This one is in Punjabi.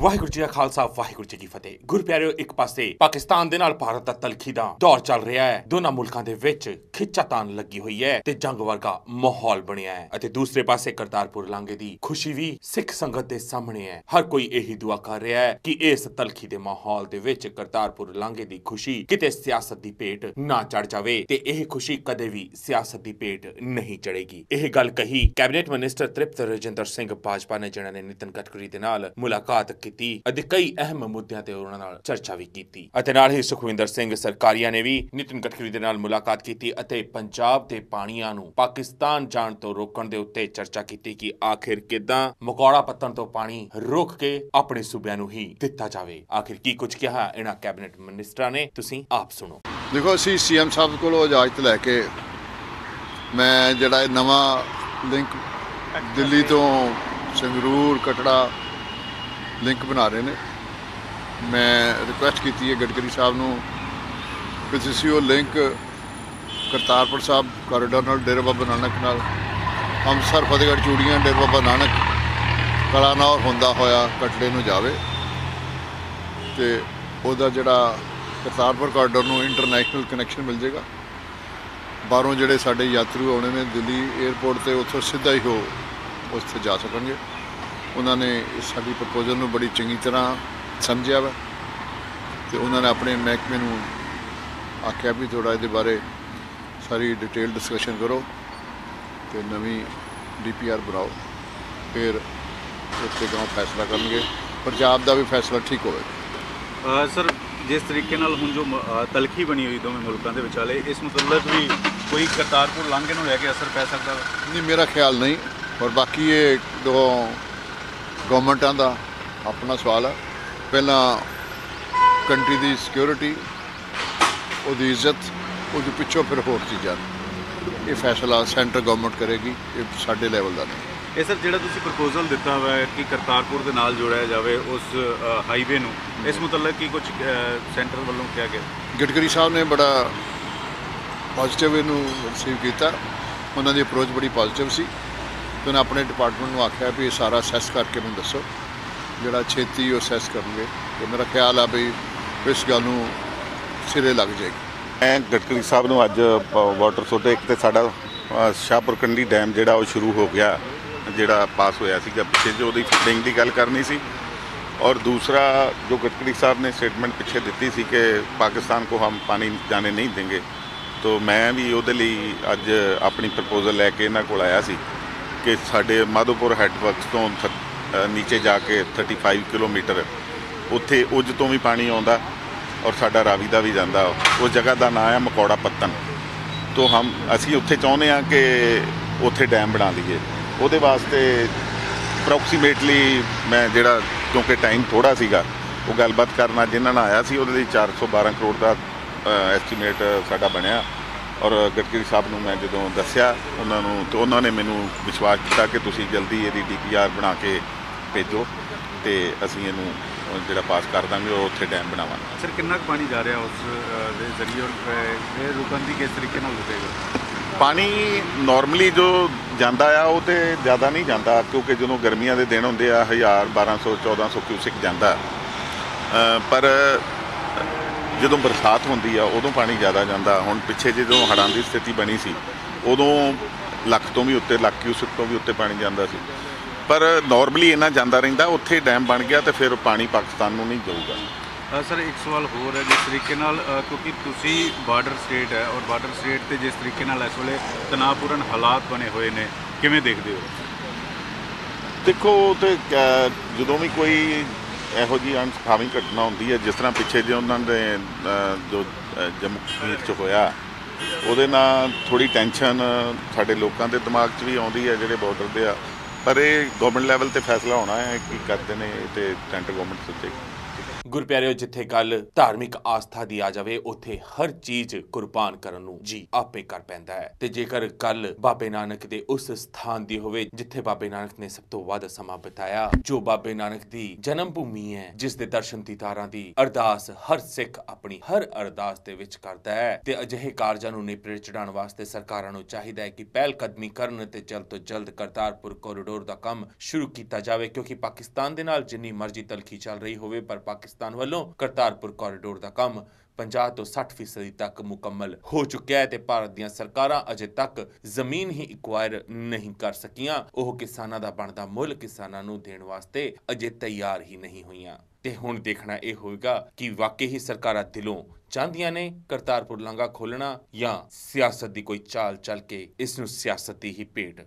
ਵਾਹਿਗੁਰੂ ਜੀ ਕਾ ਖਾਲਸਾ, ਵਾਹਿਗੁਰੂ ਜੀ ਕੀ ਫਤਿਹ। ਗੁਰਪਿਆਰਿਓ, ਇੱਕ ਪਾਸੇ ਪਾਕਿਸਤਾਨ ਦੇ ਨਾਲ ਭਾਰਤ ਦਾ ਤਲਖੀ ਦਾ ਦੌਰ ਚੱਲ ਰਿਹਾ ਹੈ, ਦੋਨਾਂ ਮੁਲਕਾਂ ਦੇ ਵਿੱਚ ਖਿੱਚਾਤਾਨ ਲੱਗੀ ਹੋਈ ਹੈ ਤੇ ਜੰਗ ਵਰਗਾ ਮਾਹੌਲ ਬਣਿਆ ਹੈ ਅਤੇ ਦੂਸਰੇ ਪਾਸੇ ਕਰਤਾਰਪੁਰ ਲਾਂਘੇ ਦੀ ਖੁਸ਼ੀ ਵੀ ਸਿੱਖ ਸੰਗਤ ਦੇ ਸਾਹਮਣੇ ਹੈ। ਹਰ ਕੋਈ ਇਹੀ ਦੁਆ ਕਰ ਰਿਹਾ ਹੈ ਕਿ ਇਸ ਤਲਖੀ ਦੇ ਮਾਹੌਲ ਦੇ ਵਿੱਚ ਕਰਤਾਰਪੁਰ ਲਾਂਘੇ ਦੀ ਖੁਸ਼ੀ ਕਿਤੇ ਸਿਆਸਤ ਦੀ ਭੇਟ ਨਾ ਚੜ ਜਾਵੇ ਤੇ ਇਹ ਖੁਸ਼ੀ ਕਦੇ ਵੀ ਸਿਆਸਤ ਦੀ ਭੇਟ ਨਹੀਂ ਚੜੇਗੀ। ਇਹ ਗੱਲ ਕਹੀ ਕੈਬਨਿਟ ਮਿਨਿਸਟਰ ਤ੍ਰਿਪਤ ਰਜਿੰਦਰ ਸਿੰਘ ਬਾਜਪਾ ਨੇ, ਜਿਨ੍ਹਾਂ ਨੇ ਨਿਤਨ ਗਡਕਰੀ ਦੇ ਨਾਲ ਮੁਲਾਕਾਤ ਕੀਤੀ ਅਤੇ ਕਈ ਅਹਿਮ ਮੁੱਦਿਆਂ ਤੇ ਉਹਨਾਂ ਨਾਲ ਚਰਚਾ ਵੀ ਕੀਤੀ। ਅਤੇ ਨਾਲ ਹੀ ਸੁਖਵਿੰਦਰ ਸਿੰਘ ਸਰਕਾਰੀਆ ਨੇ ਵੀ ਨਿਤਨ ਗਡਕਰੀ ਦੇ ਨਾਲ ਮੁਲਾਕਾਤ ਕੀਤੀ ਅਤੇ ਪੰਜਾਬ ਦੇ ਪਾਣੀਆਂ ਨੂੰ ਪਾਕਿਸਤਾਨ ਜਾਣ ਤੋਂ ਰੋਕਣ ਦੇ ਉੱਤੇ ਚਰਚਾ ਕੀਤੀ ਕਿ ਆਖਿਰ ਕਿਦਾਂ ਮਕੌੜਾ ਪੱਤਨ ਤੋਂ ਪਾਣੀ ਰੋਕ ਕੇ ਆਪਣੇ ਸੂਬਿਆਂ ਨੂੰ ਹੀ ਦਿੱਤਾ ਜਾਵੇ। ਆਖਿਰ ਕੀ ਕੁਝ ਕਿਹਾ ਇਹਨਾਂ ਕੈਬਨਿਟ ਮਿਨਿਸਟਰਾਂ ਨੇ? ਤੁਸੀਂ ਆਪ ਸੁਣੋ। ਦੇਖੋ, ਅਸੀਂ ਸੀਐਮ ਸਾਹਿਬ ਕੋਲੋਂ ਇਜਾਜ਼ਤ ਲੈ ਕੇ ਮੈਂ ਜਿਹੜਾ ਨਵਾਂ ਲਿੰਕ ਦਿੱਲੀ ਤੋਂ ਸੰਗਰੂਰ, ਕਟੜਾ ਲਿੰਕ ਬਣਾ ਰਹੇ ਨੇ। ਮੈਂ ਰਿਕੁਐਸਟ ਕੀਤੀ ਹੈ ਗਡਕਰੀ ਸਾਹਿਬ ਨੂੰ ਕਿ ਤੁਸੀਂ ਉਹ ਲਿੰਕ ਕਰਤਾਰਪੁਰ ਸਾਹਿਬ ਕੋਰੀਡੋਰ ਨਾਲ, ਡੇਰਾ ਬਾਬਾ ਨਾਨਕ ਨਾਲ, ਅੰਮ੍ਰਿਤਸਰ, ਫਤਿਹਗੜ੍ਹ, ਚੂੜੀਆਂ, ਡੇਰਾ ਬਾਬਾ ਨਾਨਕ ਕਲਾਨੌਰ ਹੁੰਦਾ ਹੋਇਆ ਕਟਲੇ ਨੂੰ ਜਾਵੇ ਤੇ ਉਹਦਾ ਜਿਹੜਾ ਕਰਤਾਰਪੁਰ ਕੋਰੀਡੋਰ ਨੂੰ ਇੰਟਰਨੈਸ਼ਨਲ ਕਨੈਕਸ਼ਨ ਮਿਲ ਜਾਏਗਾ। ਬਾਹਰੋਂ ਜਿਹੜੇ ਸਾਡੇ ਯਾਤਰੀ ਆਉਣੇ ਨੇ ਦਿੱਲੀ 에ਅਰਪੋਰਟ ਤੇ, ਉੱਥੋਂ ਸਿੱਧਾ ਹੀ ਹੋ ਉੱਥੇ ਜਾ ਸਕਣਗੇ। ਉਹਨਾਂ ਨੇ ਸਾਡੀ ਪ੍ਰਪੋਜ਼ਲ ਨੂੰ ਬੜੀ ਚੰਗੀ ਤਰ੍ਹਾਂ ਸਮਝਿਆ ਵਾ ਤੇ ਉਹਨਾਂ ਨੇ ਆਪਣੇ ਮਹਿਕਮੇ ਨੂੰ ਆਖਿਆ ਵੀ ਥੋੜਾ ਇਹਦੇ ਬਾਰੇ ਸਾਰੀ ਡਿਟੇਲ ਡਿਸਕਸ਼ਨ ਕਰੋ ਤੇ ਨਵੀਂ ਡੀਪੀਆਰ ਬਣਾਓ ਫਿਰ ਉੱਤੇ ਗਾਂ ਫੈਸਲਾ ਕਰਨਗੇ। ਪੰਜਾਬ ਦਾ ਵੀ ਫੈਸਲਾ ਠੀਕ ਹੋਵੇਗਾ ਅ, ਸਰ ਜਿਸ ਤਰੀਕੇ ਨਾਲ ਹੁਣ ਜੋ ਤਲਖੀ ਬਣੀ ਹੋਈ ਦੋਵੇਂ ਮੁਲਕਾਂ ਦੇ ਵਿਚਾਲੇ ਇਸ ਮੁਤਲਕ ਵੀ ਕੋਈ ਕਰਤਾਰਪੁਰ ਲਾਂਘੇ ਨੂੰ ਲੈ ਕੇ ਅਸਰ ਪੈ ਸਕਦਾ ਨਹੀਂ ਮੇਰਾ ਖਿਆਲ ਨਹੀਂ ਔਰ ਬਾਕੀ ਇਹ ਦੋ ਗਵਰਨਮੈਂਟਾਂ ਦਾ ਆਪਣਾ ਸਵਾਲ ਹੈ। ਪਹਿਲਾਂ ਕੰਟਰੀ ਦੀ ਸਿਕਿਉਰਿਟੀ ਉਹਦੀ ਇੱਜ਼ਤ ਉਹਦੇ ਪਿੱਛੋਂ ਫਿਰ ਹੋਰ ਚੀਜ਼ਾਂ। ਇਹ ਫੈਸਲਾ ਸੈਂਟਰ ਗਵਰਨਮੈਂਟ ਕਰੇਗੀ ਇਹ ਸਾਡੇ ਲੈਵਲ ਦਾ ਨਹੀਂ। ਇਹ ਸਰ ਜਿਹੜਾ ਤੁਸੀਂ ਪ੍ਰਪੋਜ਼ਲ ਦਿੱਤਾ ਹੋਇਆ ਹੈ ਕਿ ਕਰਤਾਰਪੁਰ ਦੇ ਨਾਲ ਜੋੜਿਆ ਜਾਵੇ ਉਸ ਹਾਈਵੇ ਨੂੰ ਇਸ ਮੁਤਲਕ ਕੀ ਕੁਝ ਸੈਂਟਰ ਵੱਲੋਂ ਕਿਹਾ ਗਿਆ? ਗਡਕਰੀ ਸਾਹਿਬ ਨੇ ਬੜਾ ਪੋਜ਼ਿਟਿਵ ਇਹਨੂੰ ਰਿਸੀਵ ਕੀਤਾ। ਉਹਨਾਂ ਦੀ ਅਪਰੋਚ ਬੜੀ ਪੋਜ਼ਿਟਿਵ ਸੀ। ਤੇ ਉਹਨਾਂ ਆਪਣੇ ਡਿਪਾਰਟਮੈਂਟ ਨੂੰ ਆਖਿਆ ਵੀ ਇਹ ਸਾਰਾ ਅਸੈਸ ਕਰਕੇ ਮੈਨੂੰ ਦੱਸੋ, ਜਿਹੜਾ ਛੇਤੀ ਉਹ ਅਸੈਸ ਕਰਨਗੇ। ਤੇ ਮੇਰਾ ਖਿਆਲ ਆ ਵੀ ਇਸ ਗੱਲ ਨੂੰ ਸਿਰੇ ਲੱਗ ਜਾਏਗੀ। ਮੈਂ ਗਡਕਰੀ ਸਾਹਿਬ ਨੂੰ ਅੱਜ ਵਾਟਰ ਸੋਡੇ ਇੱਕ ਤੇ ਸਾਡਾ ਸ਼ਾਹਪੁਰ ਕੰਡੀ ਡੈਮ ਜਿਹੜਾ ਉਹ ਸ਼ੁਰੂ ਹੋ ਗਿਆ, ਜਿਹੜਾ ਪਾਸ ਹੋਇਆ ਸੀਗਾ। ਪਿੱਛੇ ਜੋ ਉਹਦੀ ਫਿਟਿੰਗ ਦੀ ਗੱਲ ਕਰਨੀ ਸੀ। ਔਰ ਦੂਸਰਾ ਜੋ ਗਡਕਰੀ ਸਾਹਿਬ ਨੇ ਸਟੇਟਮੈਂਟ ਪਿੱਛੇ ਦਿੱਤੀ ਸੀ ਕਿ ਪਾਕਿਸਤਾਨ ਕੋ ਹਮ ਪਾਣੀ ਜਾਣੇ ਨਹੀਂ ਦੇंगे ਤੋ ਮੈਂ ਵੀ ਉਹਦੇ ਲਈ ਅੱਜ ਆਪਣੀ ਪ੍ਰਪੋਜ਼ਲ ਲੈ ਕੇ ਇਹਨਾਂ ਕੋਲ ਆਇਆ ਸੀ। ਕਿ ਸਾਡੇ ਮਾਧੋਪੁਰ ਹੈਡਵਰਕਸ ਤੋਂ ਥ- ਨੀਚੇ ਜਾ ਕੇ 35 ਕਿਲੋਮੀਟਰ ਉੱਥੇ ਉਜ ਤੋਂ ਵੀ ਪਾਣੀ ਆਉਂਦਾ ਔਰ ਸਾਡਾ ਰਾਵੀ ਦਾ ਵੀ ਜਾਂਦਾ। ਉਸ ਜਗ੍ਹਾ ਦਾ ਨਾਮ ਹੈ ਮਕੌੜਾ ਪੱਤਨ ਤੋਂ ਹਮ, ਅਸੀਂ ਉੱਥੇ ਚਾਹੁੰਦੇ ਹਾਂ ਕਿ ਉੱਥੇ ਡੈਮ ਬਣਾ ਲਈਏ। ਉਹਦੇ ਵਾਸਤੇ ਅਪਰੋਕਸੀਮੇਟਲੀ ਮੈਂ ਜਿਹੜਾ, ਕਿਉਂਕਿ ਟਾਈਮ ਥੋੜਾ ਸੀਗਾ, ਉਹ ਗੱਲਬਾਤ ਕਰਨਾ ਜਿਨ੍ਹਾਂ ਨਾਲ ਆਇਆ ਸੀ, ਉਹਦੇ ਲਈ 412 ਕਰੋੜ ਦਾ ਐਸਟੀਮੇਟ ਸਾਡਾ ਬਣਿਆ। ਔਰ ਗਡਕਰੀ ਸਾਹਿਬ ਨੂੰ ਮੈਂ ਜਦੋਂ ਦੱਸਿਆ ਉਹਨਾਂ ਨੂੰ ਤੇ ਉਹਨਾਂ ਨੇ ਮੈਨੂੰ ਵਿਸ਼ਵਾਸ ਦਿੱਤਾ ਕਿ ਤੁਸੀਂ ਜਲਦੀ ਇਹਦੀ ਡੀਪੀਆਰ ਬਣਾ ਕੇ ਭੇਜੋ ਤੇ ਅਸੀਂ ਇਹਨੂੰ ਜਿਹੜਾ ਪਾਸ ਕਰ ਦਾਂਗੇ ਉਹ ਉੱਥੇ ਡੈਮ ਬਣਾਵਾਂਗੇ। ਸਰ ਕਿੰਨਾ ਪਾਣੀ ਜਾ ਰਿਹਾ ਉਸ ਦੇ ਜ਼ਰੀਏ ਇਹ ਰੁਕਣ ਦੀ ਕਿਸ ਤਰੀਕੇ ਨਾਲ ਰੁਕੇਗਾ? ਪਾਣੀ ਨਾਰਮਲੀ ਜੋ ਜਾਂਦਾ ਆ ਉਹ ਤੇ ਜ਼ਿਆਦਾ ਨਹੀਂ ਜਾਂਦਾ ਕਿਉਂਕਿ ਜਦੋਂ ਗਰਮੀਆਂ ਦੇ ਦਿਨ ਹੁੰਦੇ ਆ 1000 1200 1400 ਕਿਊਸਿਕ ਜਾਂਦਾ। ਪਰ ਜਦੋਂ ਬਰਸਾਤ ਹੁੰਦੀ ਆ ਉਦੋਂ ਪਾਣੀ ਜ਼ਿਆਦਾ ਜਾਂਦਾ। ਹੁਣ ਪਿੱਛੇ ਜਦੋਂ ਹੜ੍ਹਾਂ ਦੀ ਸਥਿਤੀ ਬਣੀ ਸੀ ਉਦੋਂ ਲੱਖ ਤੋਂ ਵੀ ਉੱਤੇ ਲੱਖ ਕਿਊਸਿਕ ਤੋਂ ਵੀ ਉੱਤੇ ਪਾਣੀ ਜਾਂਦਾ ਸੀ। ਪਰ ਨਾਰਮਲੀ ਇੰਨਾ ਜਾਂਦਾ ਰਹਿੰਦਾ ਉੱਥੇ ਡੈਮ ਬਣ ਗਿਆ ਤੇ ਫਿਰ ਪਾਣੀ ਪਾਕਿਸਤਾਨ ਨੂੰ ਨਹੀਂ ਜਾਊਗਾ। ਸਰ ਇੱਕ ਸਵਾਲ ਹੋਰ ਹੈ ਜਿਸ ਤਰੀਕੇ ਨਾਲ ਕਿਉਂਕਿ ਤੁਸੀਂ ਬਾਰਡਰ ਸਟੇਟ ਹੈ ਔਰ ਬਾਰਡਰ ਸਟੇਟ ਤੇ ਜਿਸ ਤਰੀਕੇ ਨਾਲ ਇਸ ਵੇਲੇ ਤਣਾਅਪੂਰਨ ਹਾਲਾਤ ਬਣੇ ਹੋਏ ਨੇ ਕਿਵੇਂ ਦੇਖਦੇ ਹੋ? ਦੇਖੋ ਤੇ ਜਦੋਂ ਵੀ ਕੋਈ ਇਹੋ ਜੀ ਅਣਸਖਾਵੀ ਘਟਨਾ ਹੁੰਦੀ ਹੈ, ਜਿਸ ਤਰ੍ਹਾਂ ਪਿੱਛੇ ਜੇ ਉਹਨਾਂ ਦੇ ਜੋ ਜੰਮੂ ਕਸ਼ਮੀਰ 'ਚ ਹੋਇਆ, ਉਹਦੇ ਨਾਲ ਥੋੜੀ ਟੈਨਸ਼ਨ ਸਾਡੇ ਲੋਕਾਂ ਦੇ ਦਿਮਾਗ 'ਚ ਵੀ ਆਉਂਦੀ ਹੈ ਜਿਹੜੇ ਬਾਰਡਰ ਦੇ ਆ। ਪਰ ਇਹ ਗਵਰਨਮੈਂਟ ਲੈਵਲ ਤੇ ਫੈਸਲਾ ਹੋਣਾ ਹੈ ਕੀ ਕਰਦੇ ਨੇ ਇਹ ਤੇ ਸੈਂਟਰ ਗਵਰਨਮੈਂਟ ਸੋਚੇਗੀ ਗੁਰਪਿਆਰਿਓ ਜਿੱਥੇ ਗੱਲ ਧਾਰਮਿਕ ਆਸਥਾ ਦੀ ਆ ਜਾਵੇ, ਉੱਥੇ ਹਰ ਚੀਜ਼ ਕੁਰਬਾਨ ਕਰਨ ਨੂੰ ਜੀ ਆਪੇ ਕਰ ਪੈਂਦਾ ਹੈ। ਤੇ ਜੇਕਰ ਗੱਲ ਬਾਬੇ ਨਾਨਕ ਦੇ ਉਸ ਸਥਾਨ ਦੀ ਹੋਵੇ, ਜਿੱਥੇ ਬਾਬੇ ਨਾਨਕ ਨੇ ਸਭ ਤੋਂ ਵੱਧ ਸਮਾਂ ਬਿਤਾਇਆ, ਜੋ ਬਾਬੇ ਨਾਨਕ ਦੀ ਜਨਮ ਭੂਮੀ ਹੈ, ਜਿਸ ਦੇ ਦਰਸ਼ਨ ਦੀਦਾਰਾਂ ਦੀ ਅਰਦਾਸ ਹਰ ਸਿੱਖ ਆਪਣੀ, ਹਰ ਅਰਦਾਸ ਦੇ ਵਿੱਚ ਕਰਦਾ ਹੈ। ਤੇ ਅਜਿਹੇ ਕਾਰਜਾਂ ਨੂੰ ਨੇਪਰੇ ਚੜਾਉਣ ਵਾਸਤੇ ਸਰਕਾਰਾਂ ਨੂੰ ਚਾਹੀਦਾ ਹੈ ਕਿ ਪਹਿਲ ਕਦਮੀ ਕਰਨ ਤੇ ਜਲਦ ਤੋਂ ਜਲਦ ਕਰਤਾਰਪੁਰ ਕੋਰੀਡੋਰ ਦਾ ਕੰਮ ਸ਼ੁਰੂ ਕੀਤਾ ਜਾਵੇ, ਕਿਉਂਕਿ ਪਾਕਿਸਤਾਨ ਦੇ ਨਾਲ ਜਿੰਨੀ ਮਰਜ਼ੀ ਤਲਖੀ ਚੱਲ ਰਹੀ ਹੋਵੇ, ਪਰ ਪਾਕਿਸਤਾਨ ਵੱਲੋਂ ਕਰਤਾਰਪੁਰ ਕੋਰੀਡੋਰ ਦਾ ਕੰਮ 50 ਤੋਂ 60 ਫੀਸਦੀ ਤੱਕ ਮੁਕੰਮਲ ਹੋ ਚੁੱਕਿਆ ਹੈ ਤੇ ਭਾਰਤ ਦੀਆਂ ਸਰਕਾਰਾਂ ਅਜੇ ਤੱਕ ਜ਼ਮੀਨ ਹੀ ਇਕਵਾਇਰ ਨਹੀਂ ਕਰ ਸਕੀਆਂ। ਉਹ ਕਿਸਾਨਾਂ ਦਾ ਬਣਦਾ ਮੁੱਲ ਕਿਸਾਨਾਂ ਨੂੰ ਦੇਣ ਵਾਸਤੇ ਅਜੇ ਤਿਆਰ ਹੀ ਨਹੀਂ ਹੋਈਆਂ। ਤੇ ਹੁਣ ਦੇਖਣਾ ਇਹ ਹੋਵੇਗਾ ਕਿ ਵਾਕਈ ਹੀ ਸਰਕਾਰਾਂ ਦਿਲੋਂ ਚਾਹੁੰਦੀਆਂ ਨੇ ਕਰਤਾਰਪੁਰ ਲਾਂਘਾ ਖੋਲਣਾ ਜਾਂ ਸਿਆਸਤ ਦੀ ਕੋਈ ਚਾਲ ਚੱਲ ਕੇ ਇਸ ਨੂੰ ਸਿਆਸਤ ਦੀ ਹੀ ਭੇਟ।